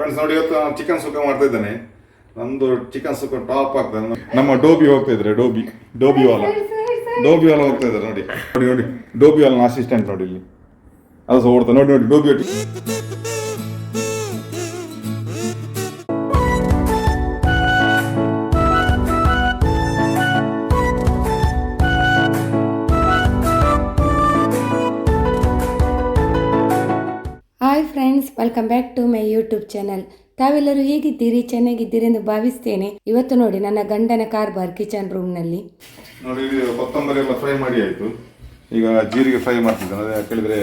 Friends ನೋಡಿ ಇವತ್ತು ನಾನು ಚಿಕನ್ ಸುಕ್ಕ ಮಾಡ್ತಾ ಇದ್ದೇನೆ. ನಮ್ದು ಚಿಕನ್ ಸುಕ್ಕ ಟಾಪ್ ಆಗ್ತದೆ ನಮ್ಮ ಡೋಬಿ ಹೋಗ್ತಾ ಇದ್ರೆ ಡೋಬಿ ಡೋಬಿ ವಾಲ ಡೋಬಿ ವಾಲ ಹೋಗ್ತಾ ಇದ್ದಾರೆ ನೋಡಿ. ನೋಡಿ ನೋಡಿ. ಡೋಬಿ ವಾಲನ ಅಸಿಸ್ಟೆಂಟ್ ನೋಡಿ ಇಲ್ಲಿ. ಅದು ಸಹ ಓಡ್ತಾ ನೋಡಿ ನೋಡಿ dobby friends welcome back YouTube channel. ತಾವೆಲ್ಲರೂ ಹೇಗಿದ್ದೀರಿ ಚೆನ್ನಾಗಿದ್ದೀರಿ ಎಂದು ಭಾವಿಸ್ತೇನೆ. ಇವತ್ತು ನೋಡಿ ನನ್ನ ಗಂಡನ ಕಾರ್ ಬಾರ್ ಕಿಚನ್ ರೂಮ್ನಲ್ಲಿ. ನೋಡಿ, ಇದು ಕೊತ್ತಂಬರಿ ಎಲ್ಲ ಫ್ರೈ ಮಾಡಿ ಆಯಿತು. ಈಗ ಜೀರಿಗೆ ಫ್ರೈ ಮಾಡ್ತಿದ್ದಾನೆ. ಅದೇ ಕೇಳಿದ್ರೆ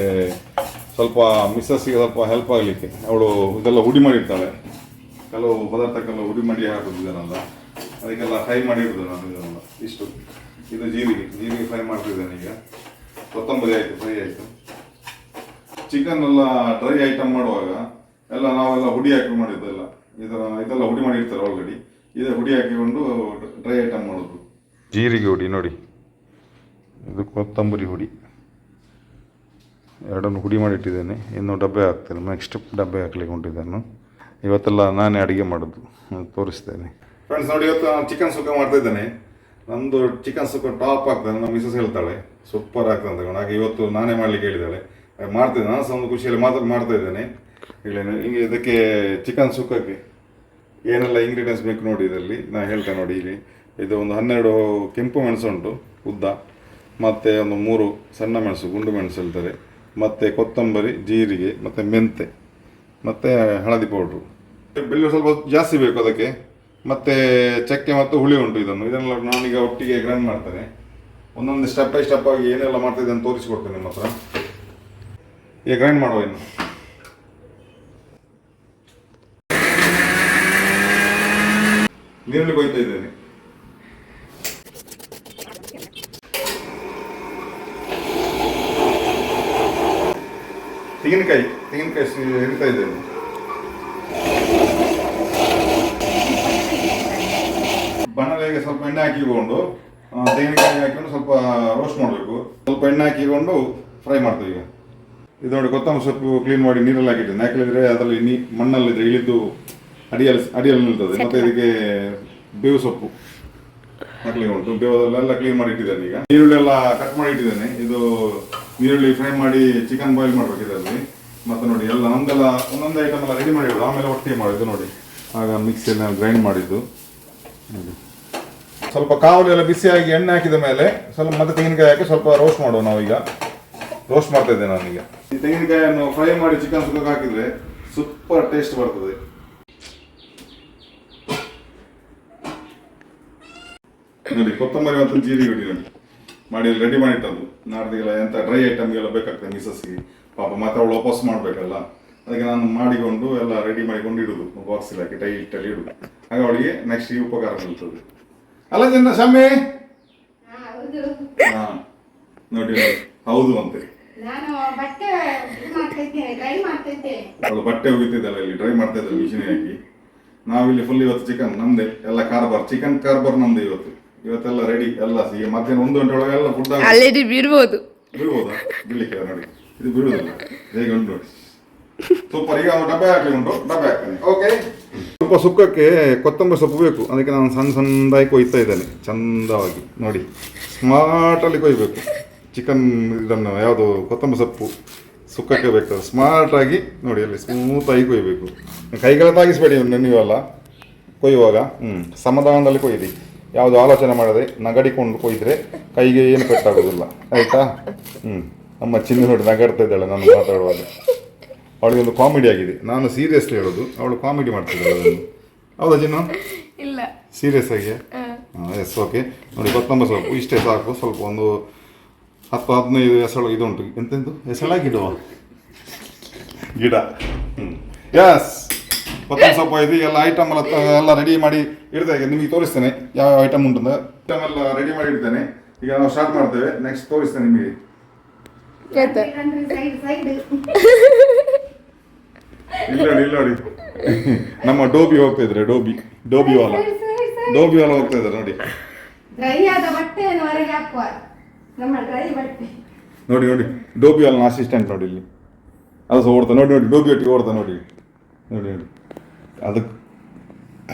ಸ್ವಲ್ಪ ಮಿಸ್ಸಸ್ಸಿಗೆ ಸ್ವಲ್ಪ ಹೆಲ್ಪ್ ಆಗಲಿಕ್ಕೆ. ಅವಳು ಇದೆಲ್ಲ ಹುಡಿ ಮಾಡಿರ್ತಾಳೆ. ಕೆಲವು ಪದಾರ್ಥಕ್ಕೆಲ್ಲ ಹುಡಿ ಮಾಡಿ ಹಾಕೋದಿದ್ದಾನಲ್ಲ ಅದಕ್ಕೆಲ್ಲ ಫ್ರೈ ಮಾಡಿ ನಾನು ಇದನ್ನೆಲ್ಲ. ಇಷ್ಟು. ಇದು ಜೀರಿಗೆ. ಜೀರಿಗೆ ಫ್ರೈ ಮಾಡ್ತಿದ್ದಾನೆ ಈಗ. ಕೊತ್ತಂಬರಿ ಆಯಿತು, ಫ್ರೈ ಆಯಿತು. ಚಿಕನ್ ಎಲ್ಲ ಡ್ರೈ ಐಟಮ್ ಮಾಡುವಾಗ ಎಲ್ಲ ನಾವೆಲ್ಲ ಹುಡಿ ಹಾಕಿ ಮಾಡಿದ್ದೆಲ್ಲ ಇದರ ಇದೆಲ್ಲ ಹುಡಿ ಮಾಡಿರ್ತಾರೆ ಆಲ್ರೆಡಿ ಇದೇ ಹುಡಿ ಹಾಕಿಕೊಂಡು ಡ್ರೈ ಐಟಮ್ ಮಾಡೋದು. ಜೀರಿಗೆ ಹುಡಿ ನೋಡಿ. ಇದು ಕೊತ್ತಂಬರಿ ಹುಡಿ. ಎರಡನ್ನು ಹುಡಿ ಮಾಡಿಟ್ಟಿದ್ದೇನೆ. ಇನ್ನು ಡಬ್ಬೆ ಹಾಕ್ತೇನೆ. ನೆಕ್ಸ್ಟ್ ಡಬ್ಬೆ ಹಾಕ್ಲಿಕ್ಕೆ ಹೊಂಟಿದ್ದೇನೆ ಇವತ್ತೆಲ್ಲ ನಾನೇ ಅಡುಗೆ ಮಾಡೋದು. ತೋರಿಸ್ತೇನೆ. ಫ್ರೆಂಡ್ಸ್ ನೋಡಿ ಇವತ್ತು ನಾನು ಚಿಕನ್ ಸುಕ್ಕ ಮಾಡ್ತಾ ಇದ್ದೇನೆ. ನಮ್ಮದು ಚಿಕನ್ ಸುಕ್ಕ ಟಾಪ್ ಆಗ್ತದೆ ನಮ್ಮ ಮಿಸಸ್ ಹೇಳ್ತಾಳೆ. ಸೂಪರ್ ಆಗ್ತದೆ ಅಂತ. ಹಾಗೆ ಇವತ್ತು ನಾನೇ ಮಾಡಲಿಕ್ಕೆ ಹೇಳಿದ್ದಾಳೆ. ಮಾಡ್ತೇನೆ ಮಾಡ್ತಿದ್ದೆ ನಾನು ಸಹ ಒಂದು ಖುಷಿಯಲ್ಲಿ ಮಾತ್ರ ಮಾಡ್ತಾ ಇದ್ದೇನೆ. ಹೇಳೇನು ಹಿಂಗೆ ಇದಕ್ಕೆ ಚಿಕನ್ ಸುಕ್ಕಕ್ಕೆ ಏನೆಲ್ಲ ಇಂಗ್ರೀಡಿಯೆಂಟ್ಸ್ ಬೇಕು ನೋಡಿ ಇದರಲ್ಲಿ. ನಾ ಹೇಳ್ತೇನೆ ನೋಡಿ ಇಲ್ಲಿ. ಇದು ಒಂದು ಹನ್ನೆರಡು ಕೆಂಪು ಮೆಣಸು ಉಂಟು, ಉದ್ದ. ಮತ್ತು ಒಂದು ಮೂರು ಸಣ್ಣ ಮೆಣಸು, ಗುಂಡು ಮೆಣಸು ಹೇಳ್ತಾರೆ. ಮತ್ತು ಕೊತ್ತಂಬರಿ, ಜೀರಿಗೆ, ಮತ್ತು ಮೆಂತೆ, ಮತ್ತು ಹಳದಿ ಪೌಡ್ರು ಬೆಳ್ಳುಳ್ಳಿ ಸ್ವಲ್ಪ ಜಾಸ್ತಿ ಬೇಕು ಅದಕ್ಕೆ. ಮತ್ತು ಚಕ್ಕೆ ಮತ್ತು ಹುಳಿ ಉಂಟು ಇದನ್ನು. ಇದನ್ನೆಲ್ಲ ನಾನೀಗ ಒಟ್ಟಿಗೆ ಗ್ರೈಂಡ್ ಮಾಡ್ತೇನೆ. ಒಂದೊಂದು ಸ್ಟೆಪ್ ಬೈ ಸ್ಟೆಪ್ ಆಗಿ ಏನೆಲ್ಲ ಮಾಡ್ತಿದ್ದೆ ಅಂತ ತೋರಿಸ್ಕೊಡ್ತೇನೆ ನಿಮ್ಮ ಹತ್ರ ಈಗ ಗ್ರೈಂಡ್ ಮಾಡುವ ಇನ್ನು. ನೀರಲ್ಲಿ ಕೊಯ್ತಾ ಇದ್ದೇನೆ. ತೆಂಗಿನಕಾಯಿ ತೆಂಗಿನಕಾಯಿ ಹಿಡಿತಾ ಇದ್ದೇನೆ. ಬಣ್ಣಗಳಿಗೆ ಸ್ವಲ್ಪ ಎಣ್ಣೆ ಹಾಕಿಕೊಂಡು ತೆಂಗಿನಕಾಯಿ ಹಾಕಿಕೊಂಡು ಸ್ವಲ್ಪ ರೋಸ್ಟ್ ಮಾಡಬೇಕು. ಸ್ವಲ್ಪ ಎಣ್ಣೆ ಹಾಕಿಕೊಂಡು ಫ್ರೈ ಮಾಡ್ತೀವಿ ಈಗ. ಇದು ನೋಡಿ ಕೊತ್ತಂಬರಿ ಸೊಪ್ಪು ಕ್ಲೀನ್ ಮಾಡಿ ನೀರಲ್ಲಿ ಹಾಕಿದ್ದೇನೆ. ಯಾಕೆ ಅದರಲ್ಲಿ ನೀ ಮಣ್ಣಲ್ಲಿದ್ರೆ ಇಳಿದು ಅಡಿಯಲ್ಲಿ ಅಡಿಯಲ್ಲಿ ನಿಲ್ತದೆ. ಮತ್ತೆ ಇದಕ್ಕೆ ಬೇವು ಸೊಪ್ಪು. ಹಾಕ್ಲಿಕ್ಕೆ ಉಂಟು. ಬೇವದಲ್ಲೆಲ್ಲ ಕ್ಲೀನ್ ಮಾಡಿ ಇಟ್ಟಿದ್ದೇನೆ ಈಗ. ಈರುಳ್ಳಿ ಎಲ್ಲ ಕಟ್ ಮಾಡಿ ಇಟ್ಟಿದ್ದೇನೆ ಇದು ಈರುಳ್ಳಿ ಫ್ರೈ ಮಾಡಿ ಚಿಕನ್ ಬಾಯ್ಲ್ ಮಾಡ್ಬೇಕು ಇದರಲ್ಲಿ. ಮತ್ತೆ ನೋಡಿ, ಎಲ್ಲ ನಮ್ದೆಲ್ಲ ಒಂದೊಂದು ಐಟಮ್ ಎಲ್ಲ ರೆಡಿ ಮಾಡಿರೋದು. ಆಮೇಲೆ ಒಟ್ಟಿಗೆ ಮಾಡಿದ್ದು ನೋಡಿ. ಆಗ ಮಿಕ್ಸಿಯಲ್ಲಿ ಗ್ರೈಂಡ್ ಮಾಡಿದ್ದು. ಸ್ವಲ್ಪ ಕಾವಲು ಎಲ್ಲ ಬಿಸಿಯಾಗಿ ಎಣ್ಣೆ ಹಾಕಿದ ಮೇಲೆ ಸ್ವಲ್ಪ ಮತ್ತೆ ತೆಂಗಿನಕಾಯಿ ಹಾಕಿ ಸ್ವಲ್ಪ ರೋಸ್ಟ್ ಮಾಡುವ ನಾವೀಗ ರೋಸ್ಟ್ ಮಾಡ್ತಾ ಇದ್ದೇನೆ ನಾನೀಗ. ಈ ತೆಂಗಿನಕಾಯನ್ನು ಫ್ರೈ ಮಾಡಿ ಚಿಕನ್ ಸುಕ್ಕಕ್ಕೆ ಹಾಕಿದ್ರೆ ಸೂಪರ್ ಟೇಸ್ಟ್ ಬರ್ತದೆ. ನೋಡಿ ಕೊತ್ತಂಬರಿ ಮತ್ತು ಜೀರಿಗೆ ಹೊಡಿ ನೋಡಿ ಮಾಡಿ ರೆಡಿ ಮಾಡಿಟ್ಟದ್ದು ನಾಡ್ದಿಗೆಲ್ಲ ಎಂತ ಡ್ರೈ ಐಟಮ್ಗೆಲ್ಲ ಬೇಕಾಗ್ತದೆ ಮಿಸಸ್ಗೆ. ಪಾಪ ಮತ್ತೆ ಅವಳು ವಾಪಸ್ ಮಾಡಬೇಕಲ್ಲ. ಅದಕ್ಕೆ ನಾನು ಮಾಡಿಕೊಂಡು ಎಲ್ಲ ರೆಡಿ ಮಾಡಿಕೊಂಡು ಇಡುದು ಬಾಕ್ಸ್ ಹಾಕಿ ಟೈಟಲ್ಲಿ ಇಡುದು. ಹಾಗೆ ಅವಳಿಗೆ ನೆಕ್ಸ್ಟ್ ಈ ಉಪಕಾರ ಬೀಳ್ತದೆ ಅಲ್ಲ ಜನ ಶಮ್ಮಿ ಹಾ. ನೋಡಿ ನೋಡಿ. ಹೌದು ಅಂತೆ. ಅವಳು ಬಟ್ಟೆ ಒಗಿತಿದ್ದಲ್ಲ ಇಲ್ಲಿ ಡ್ರೈ ಮಾಡ್ತಾ ಇದ್ದಲ್ಲ ಮಿಷಿನ್ ಹಾಕಿ. ನಾವಿಲ್ಲಿ ಫುಲ್ ಇವತ್ತು ಚಿಕನ್ ನಮ್ದೆ. ಎಲ್ಲ ಕಾರ್ಬಾರ್ ಚಿಕನ್ ಕಾರ್ಬಾರ್ ನಮ್ದು ಇವತ್ತು. ಇವತ್ತೆಲ್ಲ ರೆಡಿ ಎಲ್ಲ ಈಗ ಮಧ್ಯಾಹ್ನ ಒಂದು ಗಂಟೆ ಒಳಗೆ ಎಲ್ಲ ಫುಡ್ ಆಲ್ರೆಡಿ ಬಿಡ್ಬೋದು ಬಿಡ್ಬೋದಾ ಬಿಡ್ಲಿಕ್ಕೆ ನೋಡಿ. ಇದು ಬಿಡುವುದಿಲ್ಲ. ಹೇಗೆ ಉಂಟು ನೋಡಿ. ಸೂಪರ್. ಈಗ ಒಂದು ಡಬ್ಬೆ ಹಾಕಿ ಉಂಟು. ಡಬ್ಬೆ ಹಾಕ್ತೇನೆ. ಓಕೆ ಸ್ವಲ್ಪ ಸುಕ್ಕಕ್ಕೆ ಕೊತ್ತಂಬರಿ ಸೊಪ್ಪು ಬೇಕು. ಅದಕ್ಕೆ ನಾನು ಸಣ್ಣ ಸಣ್ಣದಾಗಿ ಕೊಯ್ತಾ ಇದ್ದೇನೆ. ಚಂದವಾಗಿ. ನೋಡಿ. ಸ್ಮಾರ್ಟಲ್ಲಿ ಕೊಯ್ಬೇಕು. ಚಿಕನ್ ಇದನ್ನು ಯಾವುದು ಕೊತ್ತಂಬರಿ ಸೊಪ್ಪು ಸುಕ್ಕಕ್ಕೆ ಬೇಕು ಸ್ಮಾರ್ಟಾಗಿ ನೋಡಿ ಅಲ್ಲಿ ಸ್ಮೂತಾಗಿ ಕೊಯ್ಬೇಕು. ಕೈಗಳ ತಾಗಿಸ್ಬೇಡಿ ನೀವೆಲ್ಲ ಕೊಯ್ಯುವಾಗ. ಹ್ಞೂ ಸಮಾಧಾನದಲ್ಲಿ ಕೊಯ್ಯಿರಿ. ಯಾವುದು ಆಲೋಚನೆ ಮಾಡದೆ ನಗಡಿಕೊಂಡು ಕೊಯ್ದರೆ ಕೈಗೆ ಏನು ಪೆಟ್ಟಾಗೋದಿಲ್ಲ. ಆಯಿತಾ? ಹ್ಞೂ ನಮ್ಮ ಚಿನ್ನ ನೋಡಿ ನಗಾಡ್ತಾ ಇದ್ದಾಳೆ ನಾನು ಮಾತಾಡುವಾಗ. ಅವಳಿಗೆ ಒಂದು ಕಾಮಿಡಿ ಆಗಿದೆ. ನಾನು ಸೀರಿಯಸ್ಲಿ ಹೇಳೋದು ಅವಳು ಕಾಮಿಡಿ ಮಾಡ್ತಿದ್ದಾಳೆ ಅದನ್ನು. ಹೌದಾ ಚಿನ್ನ? ಇಲ್ಲ. ಸೀರಿಯಸ್ ಆಗಿ? ಎಸ್ ಓಕೆ ನೋಡಿ ಕೊತ್ತಂಬರಿ ಸೊಪ್ಪು ಇಷ್ಟೇ ಸಾಕು. ಸ್ವಲ್ಪ ಒಂದು ಹತ್ತು ಹದಿನೈದು ಎಸಳು ಇದುಂಟು ಎಂತೆಂದು? ಹೆಸಳಾಗಿಡುವ ಗಿಡವ ಗಿಡ. ಹ್ಞೂ ಎಸ್ ಕೊತ್ತಂಬರಿ ಸೊಪ್ಪು ಇದು ಎಲ್ಲ ಐಟಮ್ ಎಲ್ಲ ಎಲ್ಲ ರೆಡಿ ಮಾಡಿ ಇಡ್ತೇವೆ ನಿಮಗೆ ತೋರಿಸ್ತೇನೆ ಯಾವ ಯಾವ ಐಟಮ್ ಉಂಟು ಐಟಮ್ ಎಲ್ಲ ರೆಡಿ ಮಾಡಿ ಇಡ್ತೇನೆ. ಈಗ ನಾವು ಸ್ಟಾರ್ಟ್ ಮಾಡ್ತೇವೆ. ನೆಕ್ಸ್ಟ್ ತೋರಿಸ್ತೇನೆ ನಿಮಗೆ. ಇಲ್ಲ ನೋಡಿ ಇಲ್ಲ ನೋಡಿ. ನಮ್ಮ ಡೋಬಿ ಹೋಗ್ತಾ ಇದ್ರೆ ಡೋಬಿ ಡೋಬಿ ವಾಲ ಡೋಬಿ ವಾಲ ಹೋಗ್ತಾ ಇದ್ದಾರೆ ನೋಡಿ. ಡ್ರೈ ಆದ ಬಟ್ಟೆಯನ್ನು ಹೊರಗೆ ಹಾಕುವ. ನಮ್ಮ ಡ್ರೈ ಬಟ್ಟೆ. ನೋಡಿ ನೋಡಿ. ಡೋಬಿ ವಾಲನ ಅಸಿಸ್ಟೆಂಟ್ ನೋಡಿ ಇಲ್ಲಿ. ಅದು ಸಹ ಓಡ್ತಾ ನೋಡಿ ನೋಡಿ. ಡೋಬಿ ಒಟ್ಟಿಗೆ ಓಡ್ತಾ ನೋಡಿ. ನೋಡಿ ನೋಡಿ. ಅದಕ್ಕೆ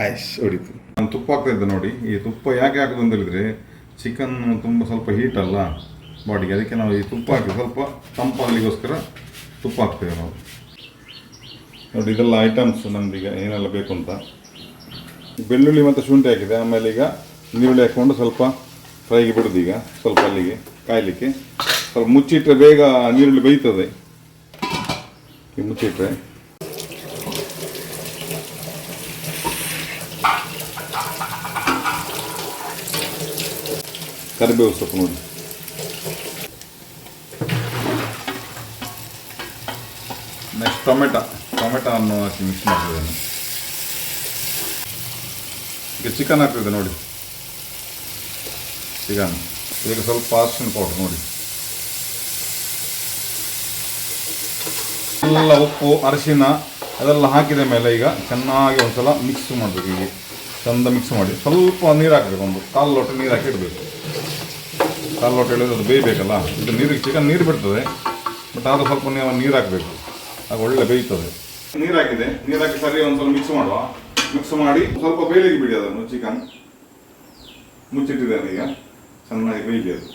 ಐಸ್ ಹೊಡಿತು ನಾನು ತುಪ್ಪ ಹಾಕ್ತಾ ಇದ್ದೆ ನೋಡಿ. ಈ ತುಪ್ಪ ಯಾಕೆ ಹಾಕೋದು ಅಂತ ಹೇಳಿದರೆ ಚಿಕನ್ ತುಂಬ ಸ್ವಲ್ಪ ಹೀಟ್ ಅಲ್ಲ ಬಾಡಿಗೆ ಅದಕ್ಕೆ ನಾವು ಈ ತುಪ್ಪ ಹಾಕಿ ಸ್ವಲ್ಪ ತಂಪಾಗಲಿಗೋಸ್ಕರ ತುಪ್ಪ ಹಾಕ್ತೇವೆ ನಾವು. ನೋಡಿ, ಇದೆಲ್ಲ ಐಟಮ್ಸ್ ನಮ್ದೀಗ ಏನೆಲ್ಲ ಬೇಕು ಅಂತ. ಬೆಳ್ಳುಳ್ಳಿ ಮತ್ತು ಶುಂಠಿ ಹಾಕಿದೆ. ಆಮೇಲೆ ಈಗ ನೀರುಳ್ಳಿ ಹಾಕ್ಕೊಂಡು ಸ್ವಲ್ಪ ಫ್ರೈಗೆ ಬಿಡೋದು ಈಗ, ಸ್ವಲ್ಪ ಅಲ್ಲಿಗೆ ಕಾಯಲಿಕ್ಕೆ. ಸ್ವಲ್ಪ ಮುಚ್ಚಿಟ್ಟರೆ ಬೇಗ ನೀರುಳ್ಳಿ ಬೇಯ್ತದೆ. ಈ ಕರಿಬೇವು ಸೊಪ್ಪು ನೋಡಿ ನೆಕ್ಸ್ಟ್ ಟೊಮೆಟೊ ಟೊಮೆಟೊ ಅನ್ನು ಹಾಕಿ ಮಿಕ್ಸ್ ಮಾಡ್ತಿದ್ದೇನೆ ಈಗ ಚಿಕನ್ ಹಾಕ್ತಿದ್ದೆ ನೋಡಿ ಚಿಕನ್ ಈಗ ಸ್ವಲ್ಪ ಅರ್ಶಿನ ಪೌಡರ್ ನೋಡಿ ಎಲ್ಲ ಉಪ್ಪು ಅರಿಶಿನ, ಅದೆಲ್ಲ ಹಾಕಿದ ಮೇಲೆ ಈಗ ಚೆನ್ನಾಗಿ ಒಂದ್ಸಲ ಮಿಕ್ಸ್ ಮಾಡಬೇಕು ಹೀಗೆ. ಚಂದ ಮಿಕ್ಸ್ ಮಾಡಿ. ಸ್ವಲ್ಪ ನೀರು ಹಾಕಬೇಕು ಒಂದು. ಕಾಲು ಲೋಟ ನೀರು ಹಾಕಿ ಇಡಬೇಕು. ಕಾಲು ಲೋಟ ಹೇಳಿದ್ರೆ ಅದು ಬೇಯಬೇಕಲ್ಲ? ಇದು ನೀರಿಗೆ ಚಿಕನ್ ನೀರು ಬಿಡ್ತದೆ ಬಟ್ ಆದರೂ ಸ್ವಲ್ಪ ನೀವು ನೀರು ಹಾಕಬೇಕು. ಆಗ ಒಳ್ಳೆ ಬೇಯ್ತದೆ. ನೀರು ಹಾಕಿದೆ ನೀರು ಹಾಕಿ ಸರಿ ಸ್ವಲ್ಪ ಮಿಕ್ಸ್ ಮಾಡುವ. ಮಿಕ್ಸ್ ಮಾಡಿ ಸ್ವಲ್ಪ ಬೇಯಲಿಕ್ಕೆ ಬಿಡಿ ಅದನ್ನು ಚಿಕನ್ ಮುಚ್ಚಿಟ್ಟಿದ್ದೇನೆ ಈಗ. ಚೆನ್ನಾಗಿ ಬೇಯಲಿ ಅದು.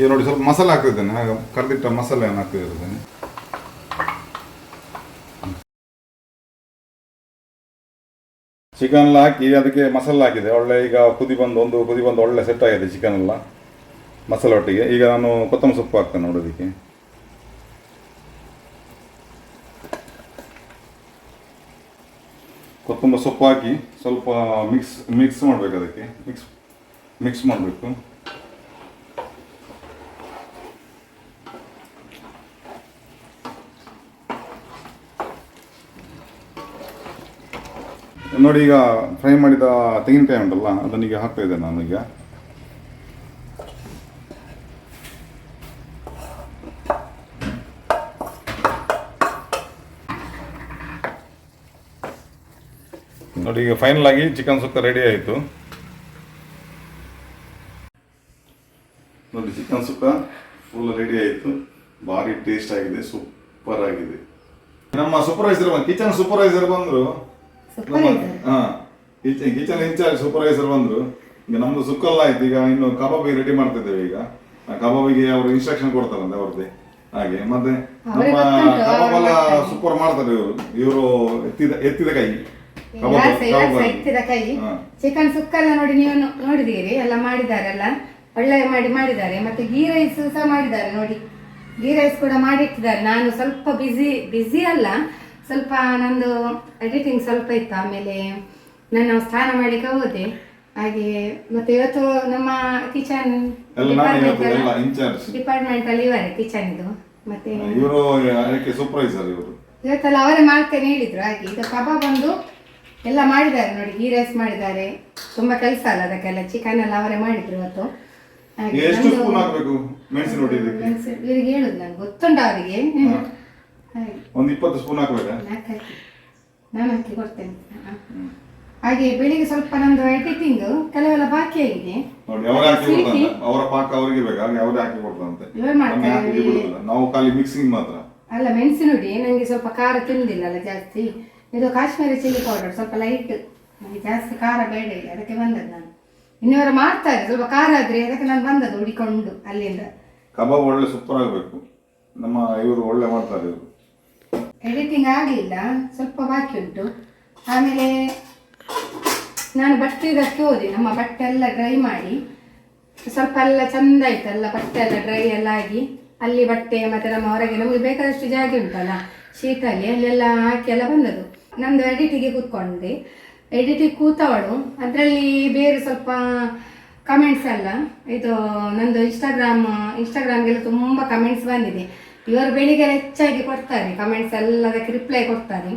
ಈಗ ನೋಡಿ, ಸ್ವಲ್ಪ ಮಸಾಲೆ ಹಾಕ್ತಿದ್ದೇನೆ. ಹಾಗೆ ಕರೆದಿಟ್ಟ ಮಸಾಲೆಯನ್ನು ಹಾಕ್ತಿದ್ದೇನೆ. ಚಿಕನ್ ಎಲ್ಲ ಹಾಕಿ ಅದಕ್ಕೆ ಮಸಾಲೆ ಹಾಕಿದೆ. ಒಳ್ಳೆ ಈಗ ಕುದಿ ಬಂದು, ಒಂದು ಕುದಿ ಬಂದು ಒಳ್ಳೆ ಸೆಟ್ ಆಗಿದೆ ಚಿಕನ್ ಎಲ್ಲ. ಮಸಾಲೆ ಒಟ್ಟಿಗೆ. ಈಗ ನಾನು ಕೊತ್ತಂಬರಿ ಸೊಪ್ಪು ಹಾಕ್ತೇನೆ ನೋಡೋದಕ್ಕೆ ಕೊತ್ತಂಬರಿ ಸೊಪ್ಪು ಹಾಕಿ ಸ್ವಲ್ಪ ಮಿಕ್ಸ್ ಮಿಕ್ಸ್ ಮಾಡಬೇಕು ಅದಕ್ಕೆ. ಮಿಕ್ಸ್ ಮಿಕ್ಸ್ ಮಾಡಬೇಕು. ನೋಡಿ ಈಗ ಫ್ರೈ ಮಾಡಿದ ತೆಂಗಿನಕಾಯಿ ಉಂಟಲ್ಲ, ಅದನ್ನೀಗ ಹಾಕ್ತಾ ಇದ್ದೇನೆ ನಾನೀಗ. ಈಗ ಫೈನಲ್ ಆಗಿ ಚಿಕನ್ ಸುಕ್ಕ ರೆಡಿ ಆಯಿತು. ನೋಡಿ ಚಿಕನ್ ಸುಕ್ಕ ಫುಲ್ ರೆಡಿ ಆಯಿತು. ಭಾರಿ ಟೇಸ್ಟ್ ಆಗಿದೆ ಸೂಪರ್ ಆಗಿದೆ. ನಮ್ಮ ಸೂಪರ್ವೈಸರ್ ಕಿಚನ್ ಸೂಪರ್ವೈಸರ್ ಬಂದ್ರು. ಕಿಚನ್ ಇನ್ಚಾರ್ಜ್ ಸೂಪರ್ವೈಸರ್ ಬಂದ್ರು. ಈಗ ನಮ್ದು ಸುಕ್ಕಲ್ಲ ಆಯ್ತು. ಈಗ ಇನ್ನು ಕಬಾಬಿಗೆ ರೆಡಿ ಮಾಡ್ತಿದ್ದೇವೆ ಈಗ. ಆ ಕಬಾಬಿಗೆ ಅವರು ಇನ್ಸ್ಟ್ರಕ್ಷನ್ ಕೊಡ್ತಾರಂತೆ ಅವ್ರದ್ದೇ. ಹಾಗೆ ಮತ್ತೆ ನಮ್ಮ ಕಬಾಬ್ ಎಲ್ಲ ಸೂಪರ್ ಮಾಡ್ತಾರೆ ಇವರು. ಇವರು ಎತ್ತಿದ ಎತ್ತಿದ ಕೈ ಕಬಾಬ್ ಸುಕ್ಕ ಎಲ್ಲ ಎತ್ತಿದ ಕೈ? ಚಿಕನ್ ಸುಕ್ಕಲ್ಲ ನೋಡಿ ನೀವು ನೋಡಿದ್ದೀರಿ ನೋಡಿದೀರಿ ಎಲ್ಲ ಮಾಡಿದಾರಲ್ಲ? ಒಳ್ಳೆ ಮಾಡಿ ಮಾಡಿದ್ದಾರೆ ಮತ್ತೆ ಗೀ ರೈಸ್ ಸಹ ಮಾಡಿದ್ದಾರೆ ನೋಡಿ. ಗೀ ರೈಸ್ ಕೂಡ ಮಾಡಿಟ್ಟಿದ್ದಾರೆ. ನಾನು ಸ್ವಲ್ಪ ಬಿಸಿ ಬಿಸಿ ಅಲ್ಲ ಸ್ವಲ್ಪ ನಂದು ಎಡಿಟಿಂಗ್ ಸ್ವಲ್ಪ ಇತ್ತು. ಆಮೇಲೆ ನಾನು ಸ್ನಾನ ಮಾಡಲಿಕ್ಕೆ ಹೋದೆ. ಹಾಗೆ ಮತ್ತೆ ಇವತ್ತು ನಮ್ಮ ಕಿಚನ್ ಡಿಪಾರ್ಟ್ಮೆಂಟ್ ಅಲ್ಲಿ? ಇವರೇ ಕಿಚನ್ ಇದು. ಮತ್ತೆ ಇವತ್ತೆಲ್ಲ ಅವರೇ ಮಾಡ್ತೇನೆ ಹೇಳಿದ್ರು. ಹಾಗೆ ಈಗ ಕಬಾಬ್ ಒಂದು ಎಲ್ಲ ಮಾಡಿದ್ದಾರೆ ನೋಡಿ ಗೀ ರೈಸ್ ಮಾಡಿದ್ದಾರೆ. ತುಂಬಾ ಕೆಲಸ ಅಲ್ಲ ಅದಕ್ಕೆಲ್ಲ ಚಿಕನ್ ಎಲ್ಲ ಅವರೇ ಮಾಡಿದ್ರು ಇವತ್ತು. ಹಾಗೆ ಎಷ್ಟು ನಂದು- ಸ್ಪೂನ್ ಹಾಕ್ಬೇಕು ಮೆಣಸಿನ ರೊಟ್ಟಿ ಇದಕ್ಕೆ? ಮೆಣಸು- ಇವ್ರಿಗೆ ಹೇಳುದು ನಂಗೆ ಗೊತ್ತುಂಟು ಅವರಿಗೆ? ಹಾಗೆ. ಒಂದು ಇಪ್ಪತ್ತು ಸ್ಪೂನ್ ಹಾಕ್ಬೇಕಾ? ನಾಲ್ಕು ಹಾಕಿ ನಾನು ಹಾಕಿ ಕೊಡ್ತೇನೆ. ಹ. ಹಾಗೆ ಬೆಳಿಗ್ಗೆ ಸ್ವಲ್ಪ ನಮ್ದು ಎಡಿಟಿಂಗ್ ಕೆಲವೆಲ್ಲ ಬಾಕಿ ಆಗಿದೆ. ನೋಡಿ ಅವ್ರು ಹಾಕಿ ಸ್ವೀಟಿ. ಅವರ ಪಾಕ ಅವರಿಗೆ ಬೇಕು ಹಾಗೆ ಅವರೇ ಹಾಕಿ ಕೊಡ್ತಾರಂತೆ. ಇವರೇ ಮಾಡ್ತಾರೆ. ಹಾಕಿ ಬಿಡುದಿಲ್ಲ. ನಾವು ಖಾಲಿ ಮಿಕ್ಸಿಂಗ್ ಮಾತ್ರ. ಅಲ್ಲ ಮೆಣಸಿನ ಹುಡಿ ನನಗೆ ಸ್ವಲ್ಪ ಖಾರ ತಿಂದಿಲ್ಲಲ್ಲ ಜಾಸ್ತಿ. ಇದು ಕಾಶ್ಮೀರಿ ಚಿಲ್ಲಿ ಪೌಡರ್ ಸ್ವಲ್ಪ ಲೈಟ್ ನನಗೆ ಜಾಸ್ತಿ ಖಾರ ಬೇಡ ಇಲ್ಲ ಅದಕ್ಕೆ ಬಂದದ್ದು ನಾನು. ಇನ್ನವರು ಮಾಡ್ತಾರೆ ಸ್ವಲ್ಪ ಖಾರ ಆದ್ರೆ ಅದಕ್ಕೆ ನಾನು ಬಂದದ್ದು ಹುಡಿಕೊಂಡು ಅಲ್ಲಿಂದ. ಕಬಾಬ್ ಒಳ್ಳೆ ಸೂಪರ್ ಆಗಬೇಕು. ನಮ್ಮ ಇವರು ಒಳ್ಳೆ ಮಾಡ್ತಾರೆ ಇವರು. ಎಡಿಟಿಂಗ್ ಆಗಲಿಲ್ಲ ಸ್ವಲ್ಪ ಬಾಕಿ ಉಂಟು. ಆಮೇಲೆ ನಾನು ಬಟ್ಟೆ ಇದಕ್ಕೆ ಹೋದೆ ನಮ್ಮ ಬಟ್ಟೆ ಎಲ್ಲ ಡ್ರೈ ಮಾಡಿ ಸ್ವಲ್ಪ ಎಲ್ಲ ಚಂದ ಆಯ್ತಲ್ಲ ಬಟ್ಟೆ ಎಲ್ಲ ಡ್ರೈ ಎಲ್ಲ ಆಗಿ ಅಲ್ಲಿ ಬಟ್ಟೆ ಮತ್ತೆ ನಮ್ಮ ಹೊರಗೆ ನಮಗೆ ಬೇಕಾದಷ್ಟು ಜಾಗ ಉಂಟಲ್ಲ ಶೀತಲ್ಲಿ ಅಲ್ಲೆಲ್ಲ ಹಾಕಿ ಎಲ್ಲ ಬಂದದ್ದು. ನಂದು ಎಡಿಟಿಗೆ ಕೂತ್ಕೊಂಡೆ. ಎಡಿಟಿಗೆ ಕೂತವಳು. ಅದರಲ್ಲಿ ಬೇರೆ ಸ್ವಲ್ಪ ಕಮೆಂಟ್ಸ್ ಎಲ್ಲ. ಇದು ನಂದು ಇನ್ಸ್ಟಾಗ್ರಾಮ್ ಇನ್ಸ್ಟಾಗ್ರಾಮ್ಗೆಲ್ಲ ತುಂಬ ಕಮೆಂಟ್ಸ್ ಬಂದಿದೆ. ಇವರು ಬೆಳಿಗ್ಗೆ ಹೆಚ್ಚಾಗಿ ಕೊಡ್ತಾರೆ ಕಮೆಂಟ್ಸ್ ಎಲ್ಲ ಅದಕ್ಕೆ ರಿಪ್ಲೈ ಕೊಡ್ತಾರೆ.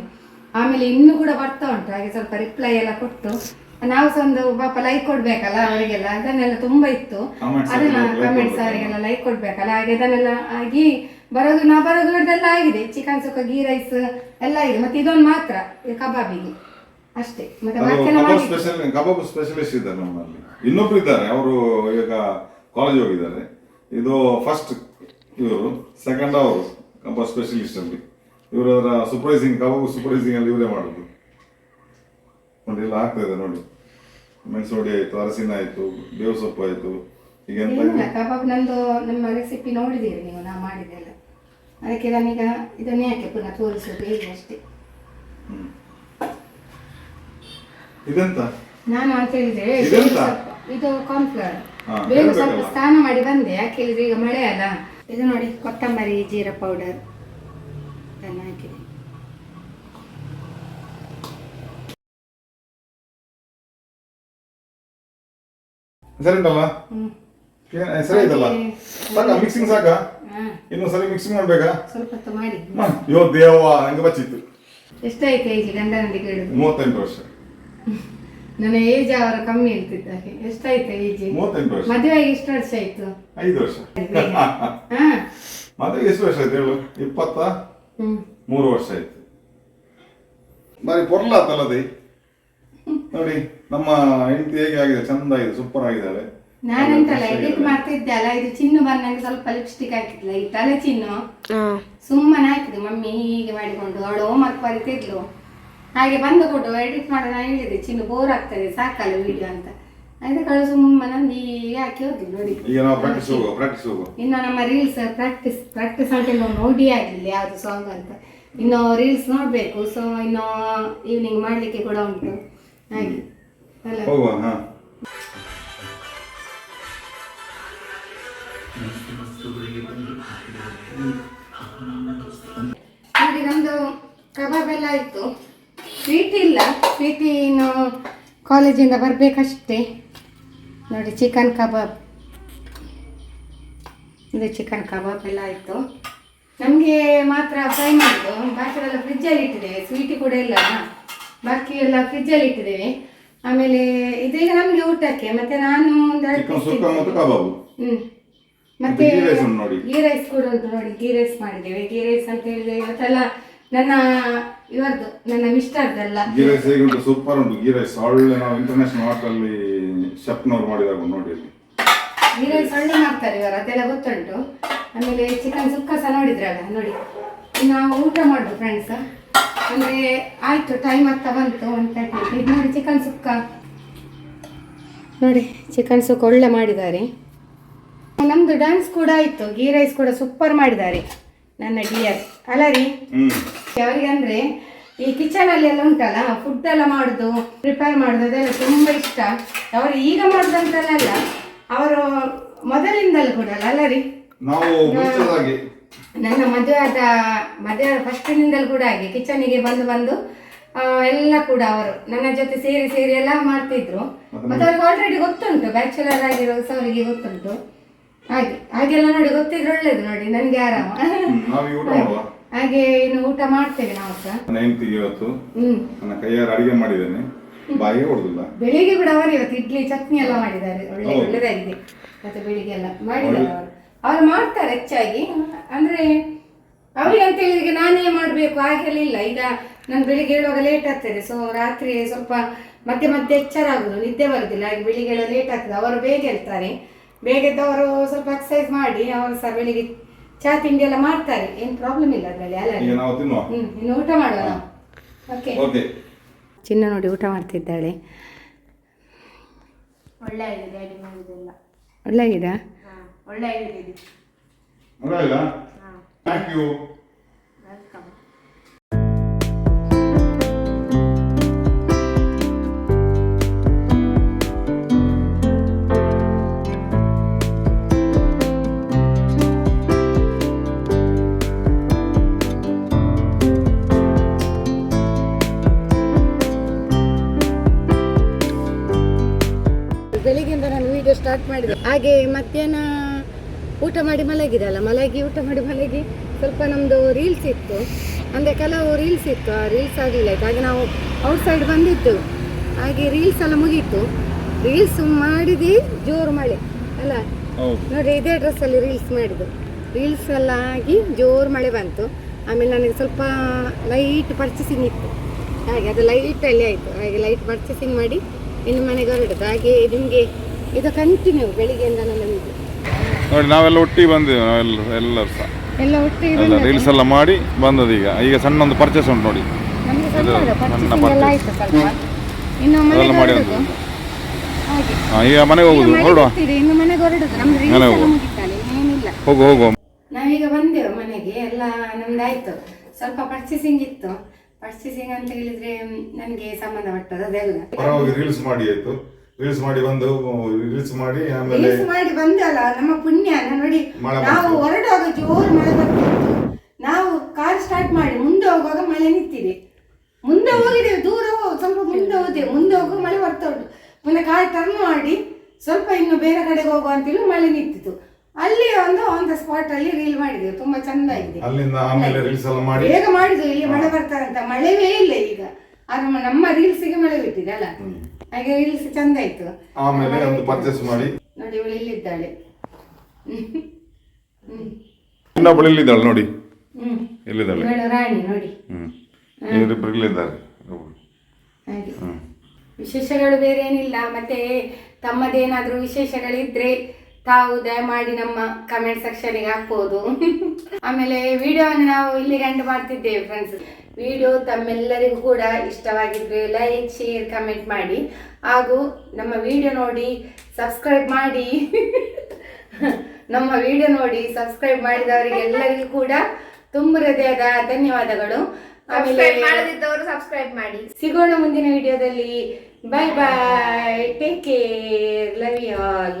ಆಮೇಲೆ ಇನ್ನೂ ಕೂಡ ಬರ್ತಾ ಉಂಟು ಹಾಗೆ ಸ್ವಲ್ಪ ರಿಪ್ಲೈ ಎಲ್ಲ ಕೊಟ್ಟು. ನಾವು ಸಹ ಒಂದು ಪಾಪ ಲೈಕ್ ಕೊಡ್ಬೇಕಲ್ಲ ಅವರಿಗೆಲ್ಲ. ಅದನ್ನೆಲ್ಲ ತುಂಬಾ ಇತ್ತು. ಅದನ್ನ ಕಮೆಂಟ್ಸ್ ಅವರಿಗೆಲ್ಲ ಲೈಕ್ ಕೊಡ್ಬೇಕಲ್ಲ. ಹಾಗೆ ಅದನ್ನೆಲ್ಲ ಆಗಿ ಬರೋದು ನಾ ಬರೋದು ಅದೆಲ್ಲ ಆಗಿದೆ. ಚಿಕನ್ ಸುಕ್ಕ ಗೀ ರೈಸ್ ಎಲ್ಲ ಆಗಿದೆ. ಮತ್ತೆ ಇದೊಂದು ಮಾತ್ರ ಇದು ಕಬಾಬಿಗೆ. ಅಷ್ಟೇ. ಮತ್ತೆ ಕಬಾಬ್ ಮಾಡಿ ಸ್ಪೆಷಲ್ ಕಬಾಬ್ ಸ್ಪೆಷಲಿಸ್ಟ್ ಇದ್ದಾರೆ ನಮ್ಮಲ್ಲಿ. ಇನ್ನೊಬ್ರು ಇದ್ದಾರೆ. ಅವರು ಈಗ ಕಾಲೇಜ್ ಹೋಗಿದ್ದಾರೆ. ಇದು ಫಸ್ಟ್ ಇವರು ಸೆಕೆಂಡ್ ಅವರು ಕಬಾಬ್ ಸ್ಪೆಷಲಿಸ್ಟ್ ಅಲ್ಲಿ. ಇವರು ಅದರ ಸೂಪರ್ವೈಸಿಂಗ್ ಕಬಾಬ್ ಸೂಪರ್ವೈಸಿಂಗ್ ಅಲ್ಲಿ ಇವರೇ ಮಾಡುದು. ನೋಡಿ ಎಲ್ಲ ಆಗ್ತಾ ಇದೆ ನೋಡಿ. ಮೆಣಸೋಡಿ ಆಯ್ತು ಅರಸಿನ ಆಯ್ತು ಬೇವು ಸೊಪ್ಪು ಆಯ್ತು. ಈಗ ಎಂತ ಕಬಾಬ್ ನಂದು ನಮ್ಮ ರೆಸಿಪಿ ನೋಡಿದ್ದೀರಿ ನೀವು. ನಾ ಅದಕ್ಕೆ ನಾನೀಗ ಇದನ್ನೇ ಯಾಕೆ ಪುನಃ ತೋರಿಸೋದು ಹೇಗೆ ಅಷ್ಟೇ. ಇದೆಂತ? ನಾನು ಅಂತ ಹೇಳಿದ್ರೆ ಇದು ಕಾನ್ಫ್ಲವರ್ ಬೇಗ ಸ್ವಲ್ಪ. ಸ್ನಾನ ಮಾಡಿ ಬಂದೆ. ಯಾಕೆ ಹೇಳಿದ್ರೆ ಈಗ ಮಳೆ ಅಲ್ಲ. ಇದು ನೋಡಿ ಕೊತ್ತಂಬರಿ ಜೀರಾ ಪೌಡರ್ ಇದನ್ನು ಹಾಕಿದೆ. ಸರಿ ಸರಿ ಇದಲ್ಲ. ಸಾಕ ಮಿಕ್ಸಿಂಗ್ ಸಾಕ? ಇನ್ನು ಸರಿ ಮಿಕ್ಸಿಂಗ್ ಮಾಡ್ಬೇಕಾ? ಸ್ವಲ್ಪ ಹೊತ್ತು ಮಾಡಿ. ಯೋ ದೇವ ನಂಗೆ ಬಚ್ಚಿತ್ತು. ಎಷ್ಟಾಯ್ತು ಏಜ್ ಗಂಡನಲ್ಲಿ ಕೇಳುದು ಮೂವತ್ತೆಂಟು ವರ್ಷ. ನನ್ನ ಏಜ್ ಅವರ ಕಮ್ಮಿ ಇರ್ತಿದ್ದಾರೆ ಎಷ್ಟಾಯ್ತು ಏಜ್ ಮೂವತ್ತೆಂಟು ವರ್ಷ. ಮದುವೆ ಎಷ್ಟು ವರ್ಷ ಆಯ್ತು? ಐದು ವರ್ಷ. ಹಾ. ಮದುವೆ ಎಷ್ಟು ವರ್ಷ ಆಯ್ತು ಹೇಳು? ಇಪ್ಪತ್ತ? ಮೂರು ವರ್ಷ ಆಯ್ತು. ಬಾರಿ ಪೊರ್ಲಾತಲ್ಲದೆ ನೋಡಿ ನಮ್ಮ ಹೆಂಡತಿ ಹೇಗೆ ಆಗಿದೆ? ಚಂದ ಆಗಿದೆ ಸೂಪರ್ ಆಗಿದ್ದಾಳೆ ನಾನೆಂತಲ್ಲ ಎಡಿಟ್ ಮಾಡ್ತಿದ್ದೆ ಅಲ್ಲ ಇದು. ಚಿನ್ನು ಬಂದಂಗೆ ಸ್ವಲ್ಪ ಲಿಪ್ಸ್ಟಿಕ್ ಹಾಕಿದ್ಲ. ಈ ತಲೆ ಚಿನ್ನು ಸುಮ್ಮನೆ ಹಾಕಿದೆ. ಮಮ್ಮಿ ಹೀಗೆ ಮಾಡಿಕೊಂಡು ಅವಳು ಹೋಮ್ವರ್ಕ್ ಬರಿತಿದ್ಲು. ಹಾಗೆ ಬಂದು ಕೊಟ್ಟು ಎಡಿಟ್ ಮಾಡೋಣ ನಾನು ಹೇಳಿದೆ ಚಿನ್ನು ಬೋರ್ ಆಗ್ತದೆ ಸಾಕಲ್ಲ ವಿಡಿಯೋ ಅಂತ. ಅದಕ್ಕೆ ಸುಮ್ಮನೆ ಹೀಗೆ ಹಾಕಿ ಹೋಗಿ. ನೋಡಿ ಇನ್ನು ನಮ್ಮ ರೀಲ್ಸ್ ಪ್ರಾಕ್ಟೀಸ್ ಪ್ರಾಕ್ಟೀಸ್ ಅಂತ ನೋಡಿ ಆಗಿಲ್ಲ ಯಾವುದು ಸಾಂಗ್ ಅಂತ. ಇನ್ನು ರೀಲ್ಸ್ ನೋಡಬೇಕು ಸೊ ಇನ್ನು ಈವ್ನಿಂಗ್ ಮಾಡ್ಲಿಕ್ಕೆ ಕೂಡ ಉಂಟು. ಹಾಗೆ. ಅಲ್ಲ. ನೋಡಿ ನಮ್ದು ಕಬಾಬ್ ಎಲ್ಲ ಆಯಿತು. ಸ್ವೀಟ್ ಇಲ್ಲ. ಸ್ವೀಟಿ ಇನ್ನು ಕಾಲೇಜಿಂದ ಬರಬೇಕಷ್ಟೇ. ನೋಡಿ ಚಿಕನ್ ಕಬಾಬ್ ಇದು ಚಿಕನ್ ಕಬಾಬ್ ಎಲ್ಲ ಆಯಿತು. ನಮಗೆ ಮಾತ್ರ ಫ್ರೈ ಮಾಡಿದ್ದು ಫ್ರಿಜ್ ಫ್ರಿಜ್ಜಲ್ಲಿ ಇಟ್ಟಿದ್ದೇವೆ ಸ್ವೀಟಿ ಕೂಡ ಇಲ್ಲ ಬಾಕಿ ಎಲ್ಲ ಫ್ರಿಜ್ಜಲ್ಲಿ ಇಟ್ಟಿದ್ದೇವೆ. ಆಮೇಲೆ ಇದೀಗ ನಮಗೆ ಊಟಕ್ಕೆ ಮತ್ತೆ ನಾನು ಒಂದು ಸುಕ್ಕ ಮತ್ತು ಗೀ ರೈಸ್ ನೋಡಿ. ಗೀ ರೈಸ್ ಕೂಡ ಉಂಟು ನೋಡಿ ಗೀ ರೈಸ್ ಮಾಡಿದ್ದೇವೆ. ಗೀ ರೈಸ್ ಅಂತ ಹೇಳಿದ್ರೆ ಇವತ್ತೆಲ್ಲ ನನ್ನ ಇವರದ್ದು ನನ್ನ ಮಿಸ್ಟರ್ದಲ್ಲ. ಗೀ ರೈಸ್ ಹೇಗೆ ಉಂಟು ಸೂಪರ್ ಉಂಟು. ಗೀ ರೈಸ್ ಒಳ್ಳೆ ನಾವು ಇಂಟರ್ನ್ಯಾಷನಲ್ ಹೋಟೆಲ್ ಶೆಫ್ನವ್ರು ಮಾಡಿದಾಗ ನೋಡಿ ಅಲ್ಲಿ. ಗೀ ರೈಸ್ ಒಳ್ಳೆ ಮಾಡ್ತಾರೆ ಇವರು ಅದೆಲ್ಲ ಗೊತ್ತುಂಟು. ಆಮೇಲೆ ಚಿಕನ್ ಸುಕ್ಕ ಸಹ ನೋಡಿದ್ರಲ್ಲ ನೋಡಿ. ನಾವು ಊಟ ಮಾಡುದು ಫ್ರೆಂಡ್ಸ್ ಅಂದ್ರೆ ಆಯ್ತು ಟೈಮ್ ಅಂತ ಬಂತು ಇದು ನೋಡಿ ಚಿಕನ್ ಸುಕ್ಕ. ನೋಡಿ ಚಿಕನ್ ಸುಕ್ಕ ಒಳ್ಳೆ ಮಾಡಿದ್ದಾರೆ. ನಮ್ದು ಡಾನ್ಸ್ ಕೂಡ ಇತ್ತು ಗೀ ರೈಸ್ ಕೂಡ ಸೂಪರ್ ಮಾಡಿದ್ದಾರೆ ನನ್ನ ಡಿಯರ್ ಅಲ್ಲ ರೀ? ಅವರಿಗೆ ಅಂದ್ರೆ ಈ ಕಿಚನ್ ಅಲ್ಲಿ ಎಲ್ಲ ಉಂಟಲ್ಲ ಫುಡ್ ಎಲ್ಲ ಮಾಡುದು ಪ್ರಿಪೇರ್ ಮಾಡುದು ಅದೆಲ್ಲ ತುಂಬಾ ಇಷ್ಟ. ಅವರು ಈಗ ಮಾಡುದಂತಲ್ಲ ಅವರು ಮೊದಲಿಂದಲೂ ಕೂಡ ಅಲ್ಲ ರೀ? ನನ್ನ ಮದುವೆ ಆದ ಮದುವೆ ಫಸ್ಟಿನಿಂದಲೂ ಕೂಡ ಹಾಗೆ ಕಿಚನಿಗೆ ಬಂದು ಬಂದು ಎಲ್ಲ ಕೂಡ ಅವರು ನನ್ನ ಜೊತೆ ಸೇರಿ ಸೇರಿ ಎಲ್ಲ ಮಾಡ್ತಿದ್ರು. ಮತ್ತೆ ಅವ್ರಿಗೆ ಆಲ್ರೆಡಿ ಗೊತ್ತುಂಟು ಬ್ಯಾಚುಲರ್ ಆಗಿರೋ ಅವರಿಗೆ ಗೊತ್ತುಂಟು. ಹಾಗೆ ಹಾಗೆಲ್ಲ ನೋಡಿ ಗೊತ್ತಿದ್ರೆ ಒಳ್ಳೇದು ನೋಡಿ ನನಗೆ ಆರಾಮ. ಹ್ಮ್, ನಾವು ಊಟ ಮಾಡುವ? ಹಾಗೆ ಇನ್ನು ಊಟ ಮಾಡ್ತೇವೆ ನಾವು ಸಹ ನನ್ನ ಹೆಂಡತಿಗೆ ಇವತ್ತು. ಹ್ಮ್. ನನ್ನ ಕೈಯಾರ ಅಡಿಗೆ ಮಾಡಿದ್ದೇನೆ. ಬಾಯಿಗೆ ಹೊಡೆದಿಲ್ಲ. ಬೆಳಿಗ್ಗೆ ಕೂಡ ಅವರು ಇವತ್ತು ಇಡ್ಲಿ ಚಟ್ನಿ ಎಲ್ಲ ಮಾಡಿದ್ದಾರೆ. ಒಳ್ಳೆ ಹೌದು. ಒಳ್ಳೆದಾಗಿದೆ. ಮತ್ತೆ ಬೆಳಿಗ್ಗೆ ಎಲ್ಲ ಮಾಡಿದ್ದಾರೆ ಅವರು. ಅವ್ರು ಮಾಡ್ತಾರೆ ಹೆಚ್ಚಾಗಿ. ಅಂದ್ರೆ ಅವ್ರಿಗೆ ಅಂತ ಹೇಳಿದ್ರೆ ನಾನೇ ಮಾಡಬೇಕು ಹಾಗೆಲ್ಲ ಇಲ್ಲ. ಈಗ ನಾನು ಬೆಳಿಗ್ಗೆ ಹೇಳುವಾಗ ಲೇಟ್ ಆಗ್ತದೆ. ಸೊ ರಾತ್ರಿ ಸ್ವಲ್ಪ ಮಧ್ಯೆ ಮಧ್ಯೆ ಎಚ್ಚರ ಆಗುದು ನಿದ್ದೆ ಬರುದಿಲ್ಲ. ಹಾಗೆ ಬೆಳಿಗ್ಗೆ ಎಲ್ಲ ಲೇಟ್ ಆಗ್ತದೆ. ಅವರು ಬೇಗ ಹೇಳ್ತಾರೆ ಬೇಗ ಎದ್ದವರು ಸ್ವಲ್ಪ ಎಕ್ಸಸೈಸ್ ಮಾಡಿ ಅವರು ಸಹ ಬೆಳಿಗ್ಗೆ ಚಹಾ ತಿಂಡಿ ಎಲ್ಲ ಮಾಡ್ತಾರೆ. ಏನು ಪ್ರಾಬ್ಲಮ್ ಇಲ್ಲ ಅದರಲ್ಲಿ ಅಲ್ಲ? ಈಗ ನಾವು ತಿನ್ನುವ? ಹ್ಮ್ ಇನ್ನು ಊಟ ಮಾಡುವ ಓಕೆ ಓಕೆ ಚಿನ್ನ ನೋಡಿ ಊಟ ಮಾಡ್ತಿದ್ದಾಳೆ. ಒಳ್ಳೆ ಆಗಿದೆ ಡ್ಯಾಡಿ ಮಾಡೋದೆಲ್ಲ. ಒಳ್ಳೆಗಿದಾ ಹಾ ಒಳ್ಳೆ ಆಗಿದೆ thank you welcome video start ಮಾಡಿದೆ. ಹಾಗೆ ಮಧ್ಯಾಹ್ನ ಊಟ ಮಾಡಿ ಮಲಗಿದಲ್ಲ ಮಲಗಿ ಊಟ ಮಾಡಿ ಮಲಗಿ ಸ್ವಲ್ಪ ನಮ್ಮದು ರೀಲ್ಸ್ ಇತ್ತು. ಅಂದರೆ ಕೆಲವು ರೀಲ್ಸ್ ಇತ್ತು ಆ ರೀಲ್ಸ್ ಆಗಲಿಲ್ಲ ಆಯ್ತು. ಹಾಗೆ ನಾವು ಔಟ್ ಸೈಡ್ ಬಂದಿದ್ದು. ಹಾಗೆ ರೀಲ್ಸ್ ಎಲ್ಲ ಮುಗೀತು. ರೀಲ್ಸ್ ಮಾಡಿದಿ ಜೋರು ಮಳೆ ಅಲ್ಲ? ನೋಡಿ ಇದೇ ಡ್ರೆಸ್ಸಲ್ಲಿ ರೀಲ್ಸ್ ಮಾಡಿದ್ದು. ರೀಲ್ಸ್ ಎಲ್ಲ ಆಗಿ ಜೋರು ಮಳೆ ಬಂತು. ಆಮೇಲೆ ನನಗೆ ಸ್ವಲ್ಪ ಲೈಟ್ ಪರ್ಚೇಸಿಂಗ್ ಇತ್ತು. ಹಾಗೆ ಅದು ಲೈಟಲ್ಲಿ ಆಯಿತು. ಹಾಗೆ ಲೈಟ್ ಪರ್ಚೇಸಿಂಗ್ ಮಾಡಿ ಇನ್ನು ಮನೆಗೆ ಹೊರಡುದು ಹಾಗೆ ನಿಮಗೆ ಇದು ಕಂಟಿನ್ಯೂ ಬೆಳಿಗ್ಗೆಯಿಂದ ನಮಗೆ. ನೋಡಿ ನಾವೆಲ್ಲ ಒಟ್ಟಿಗೆ ಬಂದಿದ್ದೇವೆ ನಾವೆಲ್ಲ ಎಲ್ಲರೂ ಸಹ. ಎಲ್ಲ ಒಟ್ಟಿಗೆ ಎಲ್ಲ ರೀಲ್ಸ್ ಎಲ್ಲ ಮಾಡಿ ಬಂದದ್ದು ಈಗ ಈಗ ಸಣ್ಣ ಒಂದು ಪರ್ಚೇಸ್ ಉಂಟು ನೋಡಿ. ನಮಗೆ ಇದು ಸಣ್ಣ ಎಲ್ಲ. ಸ್ವಲ್ಪ. ಇನ್ನು ಮನೆಗೆ ಮಾಡಿ ಹೊರಡುದು? ಹಾಗೆ. ಈಗ ಮನೆಗೆ ಹೋಗುದು ನೋಡುವ ಹೊರಡುವ? ಇನ್ನು ಮನೆಗೆ ಹೊರಡುದು? ನಮ್ದು ಮನೆಗೆ ಎಲ್ಲ ಹೋಗು. ಮುಗಿತಲ್ಲ ಏನಿಲ್ಲ. ಹೋಗು ಹೋಗು. ನಾವೀಗ ಬಂದೆವು ಮನೆಗೆ ಎಲ್ಲ ನಮ್ದಾಯ್ತು. ಸ್ವಲ್ಪ ಪರ್ಚೇಸಿಂಗ್ ಇತ್ತು. ಪರ್ಚೇಸಿಂಗ್ ಅಂತ ಹೇಳಿದ್ರೆ ನನಗೆ ಸಂಬಂಧಪಟ್ಟದ್ದು ಅದೆಲ್ಲ. ರೀಲ್ಸ್ ಮಾಡಿ ಆಯ್ತು. ರೀಲ್ಸ್ ಮಾಡಿ ಬಂದು ರೀಲ್ಸ್ ಮಾಡಿ ಆಮೇಲೆ ರೀಲ್ಸ್ ಮಾಡಿ ಬಂದಲ್ಲ ನಮ್ಮ ಪುಣ್ಯ ನೋಡಿ ಮಳೆ ನಾವು. ಹೊರಡುವಾಗ ಜೋರು ಮಳೆ ಬರ್ತಿತ್ತು ನಾವು ಕಾರ್ ಸ್ಟಾರ್ಟ್ ಮಾಡಿ ಮುಂದೆ ಹೋಗುವಾಗ ಮಳೆ ನಿಂತಿದೆ. ಮುಂದೆ ಹೋಗಿದ್ದೇವೆ ದೂರ ಹೋ- ಸ್ವಲ್ಪ ಮುಂದೆ ಹೋದೆವು. ಮುಂದೆ ಹೋಗುವ ಮಳೆ ಬರ್ತಾ ಉಂಟು. ಪುನಃ ಕಾರ್ ಟರ್ನ್ ಮಾಡಿ ಸ್ವಲ್ಪ ಇನ್ನು ಬೇರೆ ಕಡೆಗೆ ಹೋಗುವ ಅಂತೇಳಿ ಮಳೆ ನಿಂತಿತ್ತು. ಅಲ್ಲಿ ಒಂದು ಆನ್ ದ ಸ್ಪಾಟ್ ಅಲ್ಲಿ ರೀಲ್ ಮಾಡಿದೆವು. ತುಂಬಾ ಚಂದ ಇದೆ ಅಲ್ಲಿಂದ ಆಮೇಲೆ ರೀಲ್ಸ್ ಎಲ್ಲ ಮಾಡಿ. ಬೇಗ ಮಾಡಿದ್ವು ಇಲ್ಲಿ ಮಳೆ ಬರ್ತಾರಂತ ಮಳೆವೇ ಇಲ್ಲ ಈಗ. ಆದ್ರೆ ನಮ್ಮ ರೀಲ್ಸಿಗೆ ಮಳೆ ಬಿಟ್ಟಿದೆ ಅಲ್ಲ? ಹಾಗೆ ರೀಲ್ಸ್ ಚಂದ ಆಯ್ತು. ಆಮೇಲೆ ಒಂದು ಪರ್ಚೇಸ್ ಮಾಡಿ. ನೋಡಿ ಇವಳು ಇಲ್ಲಿದ್ದಾಳೆ. ಇನ್ನೊಬ್ಬಳು ಇಲ್ಲಿದ್ದಾಳೆ ನೋಡಿ. ಇಲ್ಲಿದ್ದಾಳೆ. ಇವಳು ರಾಣಿ ನೋಡಿ. ಹ್ಮ್. ಇವರಿಬ್ರು ಇಲ್ಲಿದ್ದಾರೆ. ಹಾಗೆ. ವಿಶೇಷಗಳು ಬೇರೆ ಏನಿಲ್ಲ. ಮತ್ತೆ ತಮ್ಮದೇನಾದ್ರೂ ವಿಶೇಷಗಳಿದ್ರೆ ತಾವು ದಯಮಾಡಿ ನಮ್ಮ ಕಮೆಂಟ್ ಸೆಕ್ಷನ್ಗೆ ಹಾಕ್ಬೋದು. ಆಮೇಲೆ ವಿಡಿಯೋವನ್ನು ನಾವು ಇಲ್ಲಿ ಎಂಡ್ ಮಾಡ್ತಿದ್ದೇವೆ ಫ್ರೆಂಡ್ಸ್ ವಿಡಿಯೋ ತಮ್ಮೆಲ್ಲರಿಗೂ ಕೂಡ ಇಷ್ಟವಾಗಿದ್ರೆ ಲೈಕ್ ಶೇರ್ ಕಮೆಂಟ್ ಮಾಡಿ. ಹಾಗೂ ನಮ್ಮ ವಿಡಿಯೋ ನೋಡಿ ಸಬ್ಸ್ಕ್ರೈಬ್ ಮಾಡಿ. ನಮ್ಮ ವಿಡಿಯೋ ನೋಡಿ ಸಬ್ಸ್ಕ್ರೈಬ್ ಮಾಡಿದವರಿಗೆಲ್ಲರಿಗೂ ಕೂಡ ತುಂಬ ಹೃದಯದ ಧನ್ಯವಾದಗಳು. ಆಮೇಲೆ ಮಾಡದಿದ್ದವರು ಸಬ್ಸ್ಕ್ರೈಬ್ ಮಾಡಿ. ಸಿಗೋಣ ಮುಂದಿನ ವಿಡಿಯೋದಲ್ಲಿ. Bye bye take care love you all